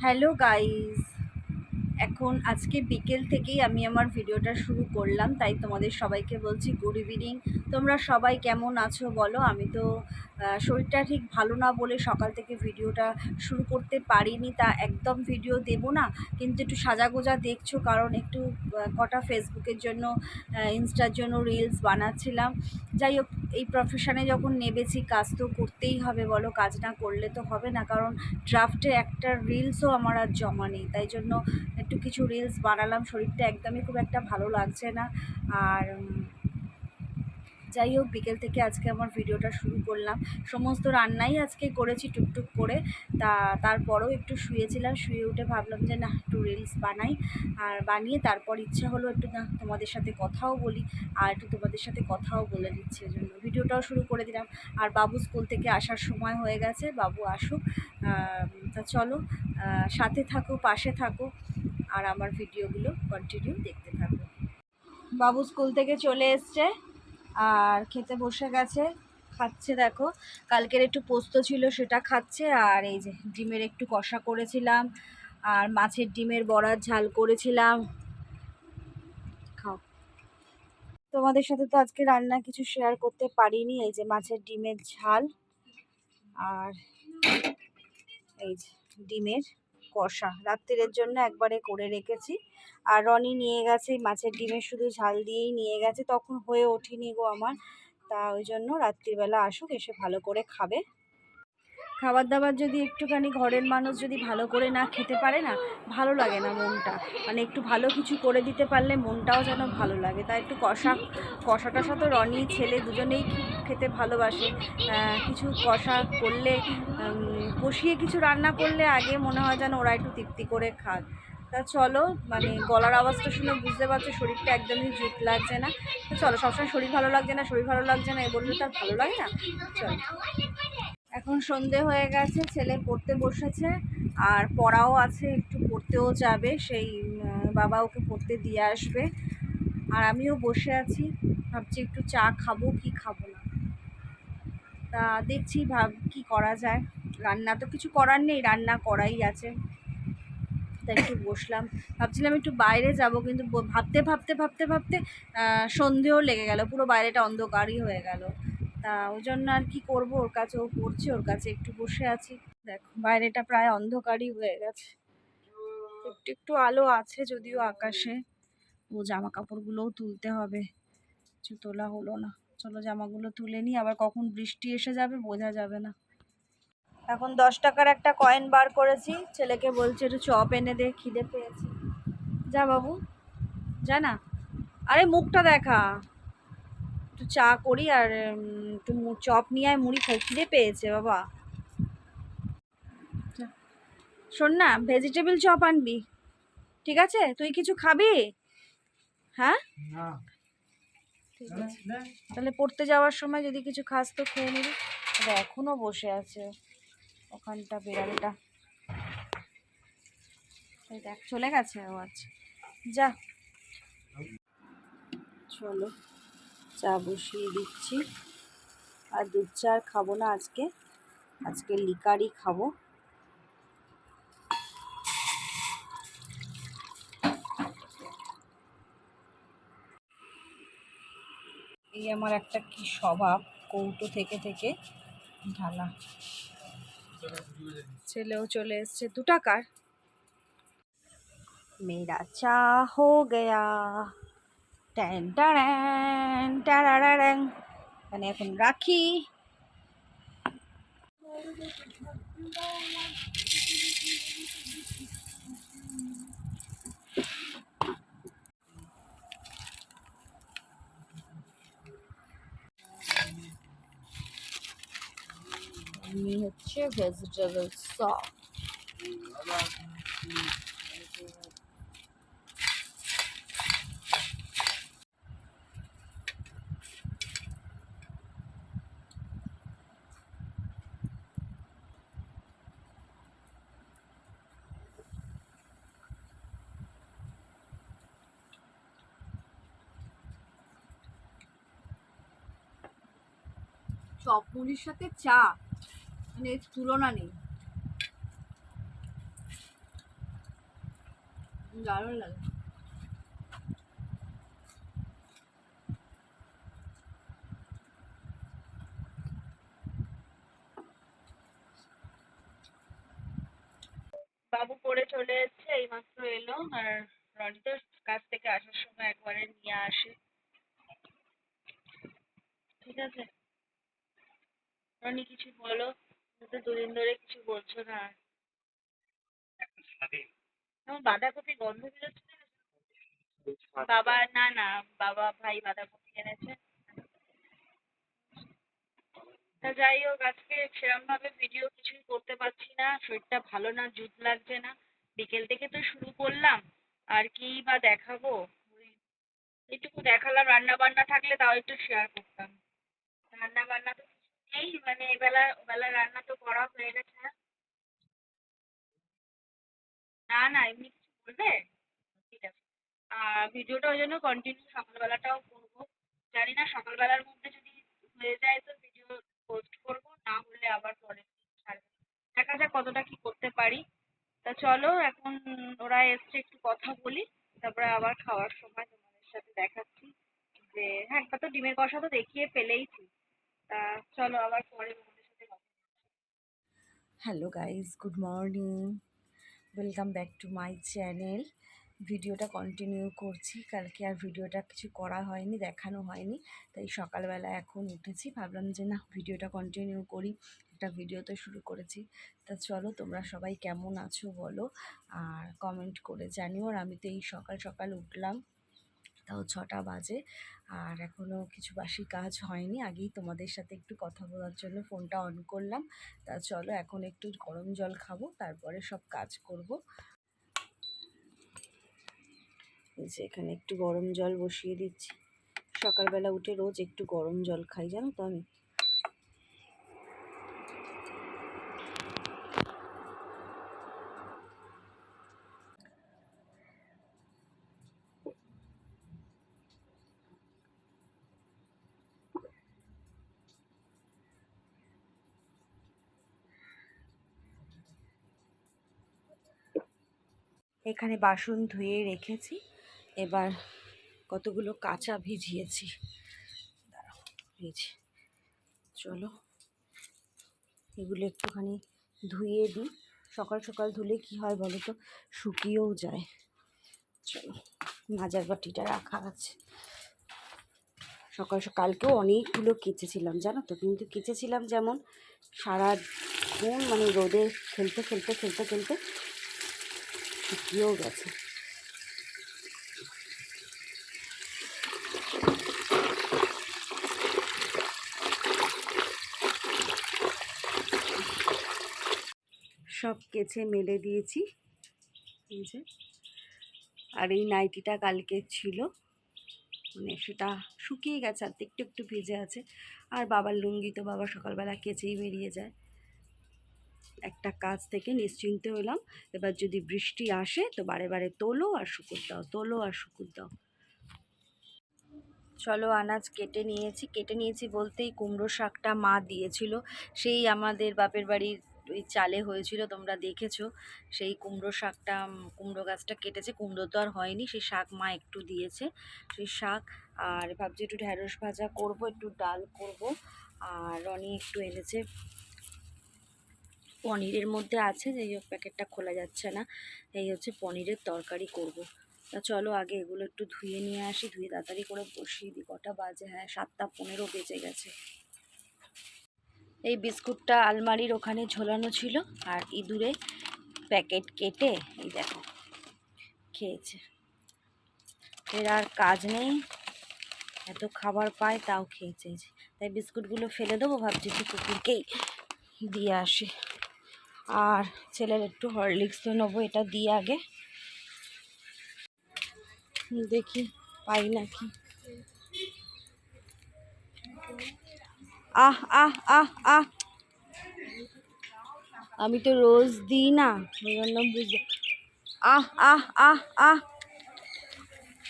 Hello guys এখন আজকে বিকেল থেকেই আমি আমার ভিডিওটা শুরু করলাম, তাই তোমাদের সবাইকে বলছি গুড ইভিনিং তোমরা সবাই কেমন আছো বলো? আমি তো শরীরটা ঠিক ভালো না বলে সকাল থেকে ভিডিওটা শুরু করতে পারিনি, তা একদম ভিডিও দেব না। কিন্তু একটু সাজাগোজা দেখছ, কারণ একটু কটা ফেসবুকের জন্য ইনস্টার জন্য রিলস বানাচ্ছিলাম। যাই হোক, এই প্রফেশনে যখন নেবেছি, কাজ তো করতেই হবে বলো, কাজ না করলে তো হবে না, কারণ ড্রাফটে একটা রিলসও আমার আর জমা নেই। তাই জন্য একটু কিছু রিলস বানালাম, শরীরটা একদমই খুব একটা ভালো লাগছে না। আর যাই হোক, বিকেল থেকে আজকে আমার ভিডিওটা শুরু করলাম। সমস্ত রান্নাই আজকে করেছি টুকটুক করে। তা, তারপরেও একটু শুয়েছিলাম, শুয়ে উঠে ভাবলাম যে, না, একটু রিলস বানাই। আর বানিয়ে তারপর ইচ্ছা হলো একটু, না, তোমাদের সাথে কথাও বলি। আর একটু তোমাদের সাথে কথাও বলে দিচ্ছি জন্য ভিডিওটাও শুরু করে দিলাম। আর বাবু স্কুল থেকে আসার সময় হয়ে গেছে, বাবু আসুক। তা চলো সাথে থাকো, পাশে থাকো। আর আমার ভিডিওগুলো কন্টিনিউ দেখতে থাকো। বাবু স্কুল থেকে চলে এসছে আর খেতে বসে গেছে, খাচ্ছে দেখো। কালকের একটু পোস্ত ছিল সেটা খাচ্ছে আর এই যে ডিমের একটু কষা করেছিলাম আর মাছের ডিমের বড়ার ঝাল করেছিলাম। খাও। তোমাদের সাথে তো আজকে রান্না কিছু শেয়ার করতে পারিনি, এই যে মাছের ডিমের ঝাল আর এই যে ডিমের কষা। রাত্রিরের জন্য একবারে করে রেখেছি। আর রনি নিয়ে গেছে মাছের ডিমে, শুধু ঝাল দিয়েই নিয়ে গেছে। তখন হয়ে ওঠেনি গো আমার। তা ওই জন্য রাত্রিবেলা আসুক, এসে ভালো করে খাবে। খাবার দাবার যদি একটুখানি ঘরের মানুষ যদি ভালো করে না খেতে পারে না, ভালো লাগে না মনটা। মানে একটু ভালো কিছু করে দিতে পারলে মনটাও যেন ভালো লাগে। তাই একটু কষা কষা টষা তো রনি, ছেলে দুজনেই খেতে ভালোবাসে। কিছু কষা করলে কষিয়ে কিছু রান্না করলে আগে মনে হয় যেন ওরা একটু তৃপ্তি করে খাক তা চলো মানে গলার আওয়াজটা শুনে বুঝতে পারছ, শরীরটা একদমই জুত লাগছে না। তো চলো, সবসময় শরীর ভালো লাগছে না, শরীর ভালো লাগছে না, এ বললে তো আর ভালো লাগে না? চলো। এখন সন্ধে হয়ে গেছে, ছেলে পড়তে বসেছে, আর পড়াও আছে, একটু পড়তেও যাবে, সেই বাবা ওকে পড়তে দিয়ে আসবে, আর আমিও বসে আছি, ভাবছি একটু চা খাব কি খাব না। তা দেখছি ভাব কি করা যায়, রান্না তো কিছু করার নেই, রান্না করাই আছে, তা একটু বসলাম, ভাবছিলাম একটু বাইরে যাব, কিন্তু ভাবতে ভাবতে ভাবতে ভাবতে সন্ধেও লেগে গেল, পুরো বাইরেটা অন্ধকারই হয়ে গেল। তা ওই জন্য আর কি করব? ওর কাছে ও পড়ছে, ওর কাছে একটু বসে আছি। দেখো, বাইরেটা প্রায় অন্ধকারই হয়ে গেছে। একটু একটু আলো আছে যদিও আকাশে। ও জামা কাপড়গুলোও তুলতে হবে। কিছু তোলা হলো না। চলো, জামাগুলো তুলে নিই। আবার কখন বৃষ্টি এসে যাবে বোঝা যাবে না। এখন দশ টাকার একটা কয়েন বার করেছি। ছেলেকে বলছে, একটু চপ এনে দে, খিদে পেয়েছি। যা বাবু, যা না। আরে, মুখটা দেখা। একটু চা করি আর একটু চপ নিয়ে আয় মুড়ি খাই। খিদে পেয়েছে বাবা। শোন না ভেজিটেবল চপ আনবি। ঠিক আছে? তুই কিছু খাবি? হ্যাঁ? তাহলে পড়তে যাওয়ার সময় যদি কিছু খাস তো খেয়ে নিবি। এখনও বসে আছে ওখানটা বিড়ালটা। দেখ চলে গেছে ও আচ্ছা যা। চলো। চা বসিয়ে দিচ্ছি। আর দুধ চা আর খাব না আজকে। আজকে লিকারই খাব। এই আমার একটা কি স্বভাব, কৌটো থেকে থেকে ঢালা। ছেলেও চলে এসছে। দু টাকার মেরা চা হো গয়া। ট্যান ট্যান ট্যারারারাং মানে এখন রাখি। হচ্ছে ভেজিটেবল সপ চপ সাথে চা মানে তুলনা নেই। দারুণ লাগে। বাবু পড়ে চলে এসছে, এইমাত্র এলো আর রনি তো কাজ থেকে আসার সময় একবারে নিয়ে আসে। ঠিক আছে? রনি কিছু বলো, তুমি তো দুদিন ধরে কিছু বলছো না। আমার বাঁধাকপি গন্ধ বেরোচ্ছে? বাবা, না না, বাবা, ভাই বাঁধাকপি এনেছে। তা যাই হোক, আজকে সেরম ভাবে ভিডিও কিছুই করতে পারছি না, শরীরটা ভালো না জুত লাগছে না। বিকেল থেকে তো শুরু করলাম, আর কি বা দেখাবো? ওই এইটুকু দেখালাম রান্না বান্না থাকলে তাও একটু শেয়ার করতাম। রান্না বান্না তো নেই মানে এবেলা ওবেলা রান্না তো করা হয়ে গেছে। না না, এমনি কিছু বলবে? ঠিক আছে। ভিডিওটা ওই জন্য কন্টিনিউ সকালবেলাটাও করব। জানি না, সকালবেলার মধ্যে যদি হয়ে যায় তো ভিডিও পোস্ট করব, না হলে আবার দিন ছাড়বো। দেখা যাক কতটা কি করতে পারি। তা চলো, এখন ওরা এসছে একটু কথা বলি, তারপরে আবার খাওয়ার সময় তোমাদের সাথে দেখাচ্ছি যে হ্যাঁ একবার তো ডিমের কষা তো দেখিয়ে ফেলেইছি। চলো আবার পরে hello guys good morning welcome back to my channel ভিডিওটা কন্টিনিউ করছি। কালকে আর ভিডিওটা কিছু করা হয়নি, দেখানো হয়নি। তাই সকালবেলা এখন উঠেছি। ভাবলাম যে না ভিডিওটা কন্টিনিউ করি। একটা ভিডিও তো শুরু করেছি। তা চলো, তোমরা সবাই কেমন আছো বলো। আর কমেন্ট করে জানিও। আর আমি তো এই সকাল সকাল উঠলাম। তাও ছটা বাজে। আর এখনও কিছু বাসি কাজ হয়নি। আগেই তোমাদের সাথে একটু কথা বলার জন্য ফোনটা অন করলাম। তা চলো এখন একটু গরম জল খাব, তারপরে সব কাজ করব। যে এখানে একটু গরম জল বসিয়ে দিচ্ছি। সকালবেলা উঠে রোজ একটু গরম জল খাই, জানো তো আমি? এখানে বাসন ধুয়ে রেখেছি। এবার কতগুলো কাঁচা ভিজিয়েছি। চলো। এগুলো একটুখানি ধুয়ে দিই। সকাল সকাল ধুলে কি হয় বলো তো? শুকিয়েও যায়। চলো, মাজার বাটিটা রাখা আছে। সকাল সকালকেও অনেকগুলো কেচেছিলাম, জানো তো? কিন্তু কেচেছিলাম যেমন সারা দিন মানে রোদে খেলতে খেলতে খেলতে খেলতে শুকিয়েও গেছে। সব কেচে মেলে দিয়েছি। এই আর এই নাইটিটা কালকে ছিল। মানে সেটা শুকিয়ে গেছে আর একটু একটু ভিজে আছে। আর বাবার লুঙ্গি তো বাবা সকালবেলা কেচেই বেরিয়ে যায়। একটা কাজ থেকে নিশ্চিন্ত হলাম। এবার যদি বৃষ্টি আসে তো বারে বারে তোলো আর শুকুর দাও, তোলো আর শুকুর দাও। চলো আনাজ কেটে নিয়েছি। কেটে নিয়েছি বলতেই কুমড়ো শাকটা মা দিয়েছিল। সেই আমাদের বাপের বাড়ির ওই চালে হয়েছিল, তোমরা দেখেছ। সেই কুমড়ো শাকটা, কুমড়ো গাছটা কেটেছে। কুমড়ো তো আর হয়নি, সেই শাক মা একটু দিয়েছে। সেই শাক আর ভাবছি একটু ঢ্যাঁড়স ভাজা করব, একটু ডাল করব। আর রনি একটু এনেছে পনিরের মধ্যে আছে যে প্যাকেটটা খোলা যাচ্ছে না, এই হচ্ছে পনিরের তরকারি করব। তা চলো আগে এগুলো একটু ধুয়ে নিয়ে আসি, ধুয়ে তাড়াতাড়ি করে বসিয়ে দিই, কটা বাজে হ্যাঁ সাতটা পনেরো বেজে গেছে। এই বিস্কুটটা আলমারির ওখানে ঝোলানো ছিল, আর ইঁদুরে প্যাকেট কেটে, এই দেখো, খেয়েছে। এর আর কাজ নেই, এত খাবার পায়, তাও খেয়েছে। তাই বিস্কুটগুলো ফেলে দেবো, ভাবছি কুকুরকেই দিয়ে আসি। আর ছেলের একটু হরলিক্স নেব, এটা দিয়ে আগে। দেখি, পাই নাকি। আহ আহ আহ আহ। আমি তো রোজ দিই না, ওই জন্য বুঝতে আহ আহ আহ আহ।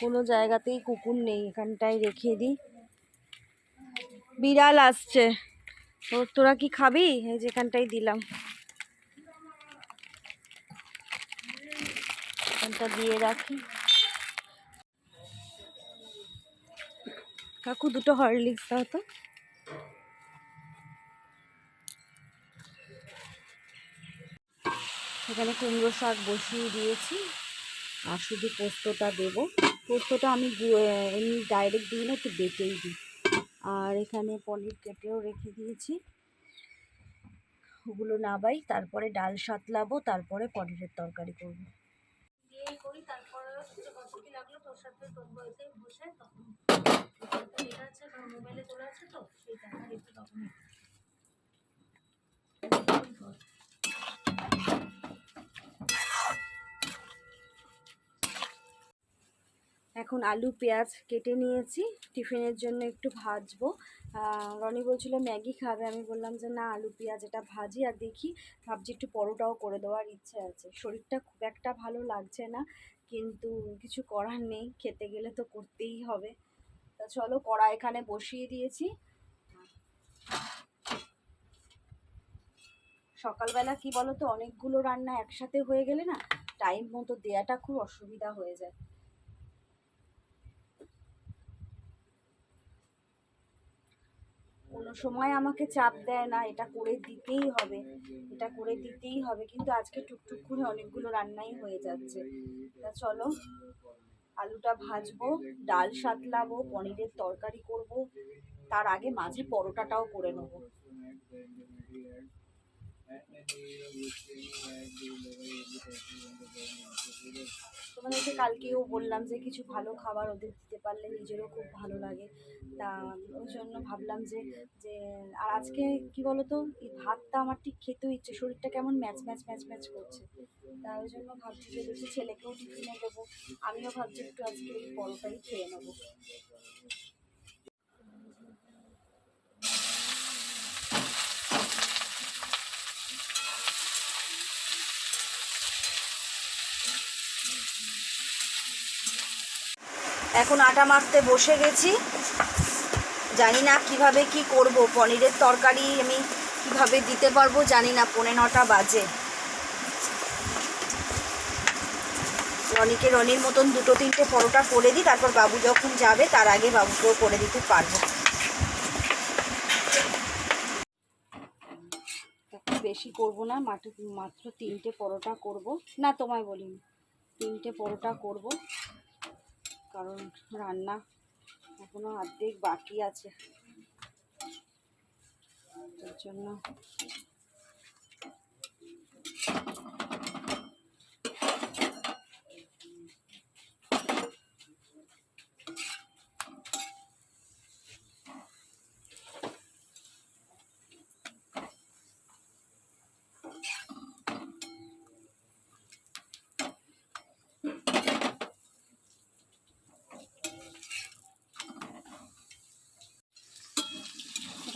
কোনো জায়গাতেই কুকুর নেই, এখানটায় রেখে দিই। বিড়াল আসছে। তোরা কি খাবি? এই যেখানটাই দিলাম। ফোনটা দিয়ে রাখি। কাকু, দুটো হরলিক্স দাও তো। এখানে কুমড়ো শাক বসিয়ে দিয়েছি, আর শুধু পোস্তটা দেবো। পোস্তটা আমি এমনি ডাইরেক্ট দিই না, একটু বেটেই দিই। আর এখানে পনির কেটেও রেখে দিয়েছি। ওগুলো নাবাই, তারপরে ডাল সাতলাবো, তারপরে পনিরের তরকারি করব দিয়ে করি তারপরে হচ্ছে কত কি লাগল তোর সাথে তোর বসে, তখন এটা আছে মোবাইলে আছে তো, সেই টাকা তখন এখন আলু, পেঁয়াজ কেটে নিয়েছি, টিফিনের জন্য একটু ভাজবো। রনি বলছিল ম্যাগি খাবে, আমি বললাম যে না, আলু, পেঁয়াজ এটা ভাজি, আর দেখি ভাবছি একটু পরোটাও করে দেওয়ার ইচ্ছে আছে। শরীরটা খুব একটা ভালো লাগছে না। কিন্তু কিছু করার নেই, খেতে গেলে তো করতেই হবে। তা চলো কড়া এখানে বসিয়ে দিয়েছি। সকালবেলা কি বলতো, অনেকগুলো রান্না একসাথে হয়ে গেলে না টাইম মতো দেওয়াটা খুব অসুবিধা হয়ে যায় কোনো সময় আমাকে চাপ দেয় না, এটা করে দিতেই হবে, এটা করে দিতেই হবে, কিন্তু আজকে টুকটুক করে অনেকগুলো রান্নাই হয়ে যাচ্ছে। তা চলো, আলুটা ভাজবো, ডাল সাতলাবো, পনিরের তরকারি করব, তার আগে মাঝে পরোটাটাও করে নেব। তোমাদেরকে কালকেও বললাম যে কিছু ভালো খাবার ওদের দিতে পারলে নিজেরও খুব ভালো লাগে। তা ওই জন্য ভাবলাম যে যে আর আজকে কি বলতো, এই ভাতটা আমার ঠিক খেতেও ইচ্ছে, শরীরটা কেমন ম্যাচ ম্যাচ ম্যাচ ম্যাচ করছে। তা ওই জন্য ভাবছি যে ছেলেকেও টিফিনে দেবো, আমিও ভাবছি একটু আজকে ওই পরোটাই খেয়ে নেব। এখন আটা মাখতে বসে গেছি। জানি না কীভাবে কি করব। পনিরের তরকারি আমি কীভাবে দিতে পারব জানি না, পৌনে নটা বাজে। রনিকে রনির মতন দুটো তিনটে পরোটা করে দিই, তারপর বাবু যখন যাবে তার আগে বাবুকেও করে দিতে পারব। বেশি করব না, মাত্র তিনটে পরোটা করব। না, তোমায় বলিনি। তিনটে পরোটা করব। কারণ রান্না এখনও অর্ধেক বাকি আছে। তার জন্য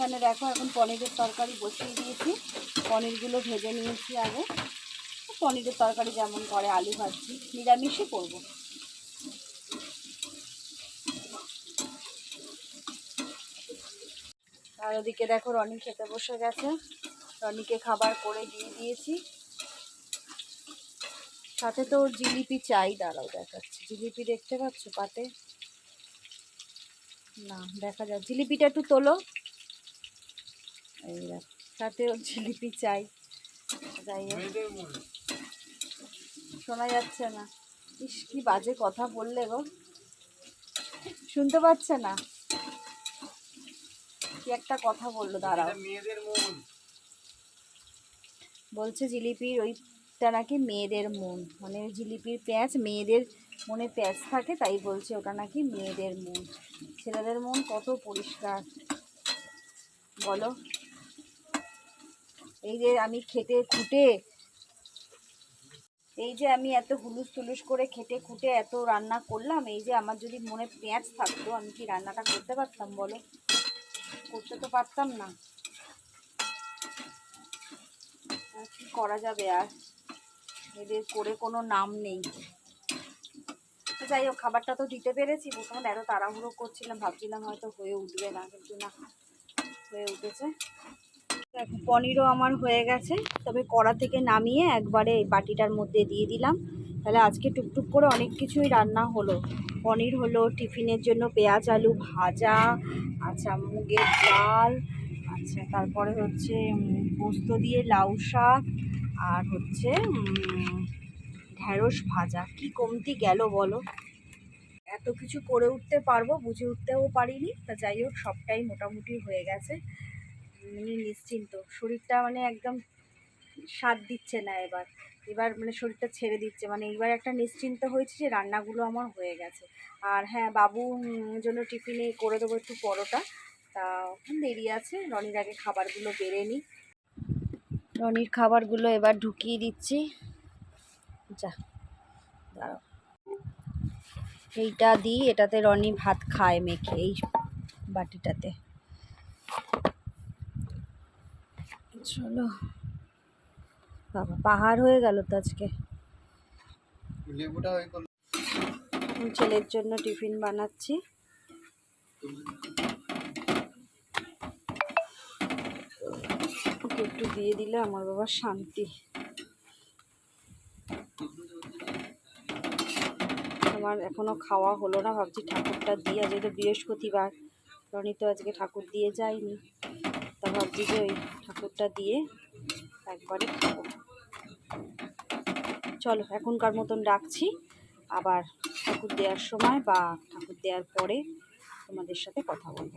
এখানে দেখো, এখন পনিরের তরকারি বসিয়ে দিয়েছি। পনিরগুলো ভেজে নিয়েছি আগে। পনিরের তরকারি যেমন করে, আলু ভাজছি নিরামিষই করব। আর ওদিকে দেখো, রনি খেতে বসে গেছে। রনিকে খাবার করে দিয়ে দিয়েছি। সাথে তো ওর জিলিপি চাই, দাঁড়াও দেখাচ্ছি। জিলিপি দেখতে পাচ্ছ পাতে? না, দেখা যাক। জিলিপিটা একটু তোলো। এই দেখ সাথে জিলিপি চাই। যাই শোনা যাচ্ছে না। ইস কি বাজে কথা বললে গো। শুনতে পাচ্ছে না। কি একটা কথা বলল দাঁড়াও। বলছে জিলিপির ওইটা নাকি মেয়েদের মন। মানে ওই জিলিপির প্যাঁচ মেয়েদের মনে প্যাঁচ থাকে তাই বলছে ওটা নাকি মেয়েদের মন। ছেলেদের মন কত পরিষ্কার। বলো। এই যে আমি খেটে খুঁটে, এই যে আমি এত হুলুস তুলুস করে খেটে খুঁটে এত রান্না করলাম, এই যে আমার যদি মনে পেঁয়াজ থাকতো, আমি কি রান্নাটা করতে পারতাম বলো? করতে তো পারতাম না। কি করা যাবে আর? এদের করে কোনো নাম নেই। যাই হোক, খাবারটা তো দিতে পেরেছি, প্রথমে এত তাড়াহুড়ো করছিলাম, ভাবছিলাম হয়তো হয়ে উঠবে না, কিন্তু না, হয়ে উঠেছে। দেখো, পনিরও আমার হয়ে গেছে। তবে কড়া থেকে নামিয়ে একবারে বাটিটার মধ্যে দিয়ে দিলাম। তাহলে আজকে টুকটুক করে অনেক কিছুই রান্না হলো। পনির হলো, টিফিনের জন্য পেঁয়াজ, আলু ভাজা আচ্ছা মুগের ডাল আচ্ছা তারপরে হচ্ছে পোস্ত দিয়ে লাউ শাক, আর হচ্ছে ঢ্যাঁড়স ভাজা। কি কমতি গেল বলো? এত কিছু করে উঠতে পারব, বুঝে উঠতেও পারিনি। তা যাই হোক, সবটাই মোটামুটি হয়ে গেছে। মানে নিশ্চিন্ত। শরীরটা মানে একদম স্বাদ দিচ্ছে না এবার। এবার মানে শরীরটা ছেড়ে দিচ্ছে। মানে এবার একটা নিশ্চিন্ত হয়েছে যে রান্নাগুলো আমার হয়ে গেছে। আর হ্যাঁ বাবু জন্য টিফিনে করে দেবো একটু পরোটা। তা দেরি আছে। রনির আগে খাবারগুলো বেড়ে নিই। রনির খাবারগুলো এবার ঢুকিয়ে দিচ্ছি। যা, দাঁড়াও। এইটা দিই। এটাতে রনি ভাত খায় মেখে, এই বাটিটাতে। চলো। বাবা পাহাড় হয়ে গেল তো আজকে। ছেলের জন্য টিফিন বানাচ্ছি। ওকে একটু দিয়ে দিলে আমার বাবা শান্তি। আমার এখনও খাওয়া হলো না ভাবছি ঠাকুরটা দিয়ে আজ তো বৃহস্পতিবার। রনি তো আজকে ঠাকুর দিয়ে যায়নি যে ওই ঠাকুরটা দিয়ে একবারে খাব। চলো, এখনকার মতন রাখছি। আবার ঠাকুর দেওয়ার সময় বা ঠাকুর দেওয়ার পরে তোমাদের সাথে কথা বলব।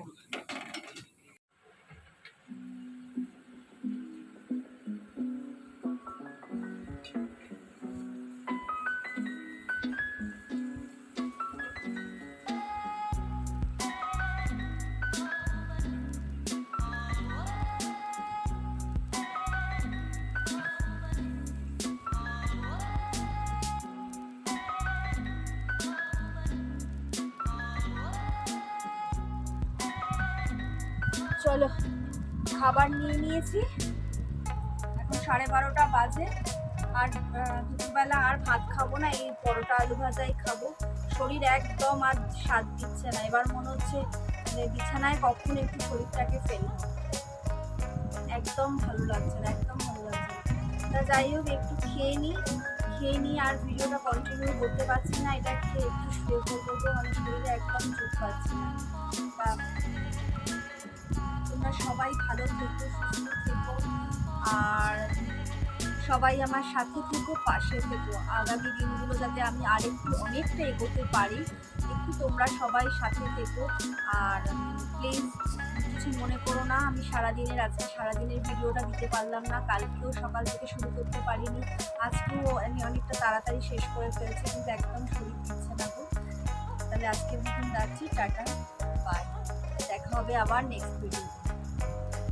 চলো, খাবার নিয়ে নিয়েছি। এখন সাড়ে বারোটা বাজে। আর দুপুরবেলা আর ভাত খাব না, এই পরোটা আলু ভাজাই খাব। শরীর একদম আর স্বাদ দিচ্ছে না। এবার মনে হচ্ছে যে বিছানায় কখন একটু শরীরটাকে ফেলব। একদম ভালো লাগছে না, একদম ভালো লাগছে তা যাই হোক, একটু খেয়ে নিই। খেয়ে নিই আর ভিডিওটা কন্টিনিউ করতে পারছি না। এটা খেয়ে একটু শুয়ে পড়ব মানে শরীরে একদম চুপ পাচ্ছি না। আর সবাই আমার সাথে থেকো, পাশে থেকো। আগামী দিনগুলো যাতে আমি আরেকটু অনেকটা এগোতে পারি, একটু তোমরা সবাই সাথে থেকো। আর প্লিজ কিছু মনে করো না, আমি সারাদিনের আজকে সারাদিনের ভিডিওটা দিতে পারলাম না, কালকেও সকাল থেকে শুরু করতে পারিনি। আজকেও আমি অনেকটা তাড়াতাড়ি শেষ করে ফেলেছি, কিন্তু একদম শরীর দিচ্ছে না গো। তাহলে আজকের মতন যাচ্ছি টাটা বাই দেখা হবে আবার নেক্সট ভিডিও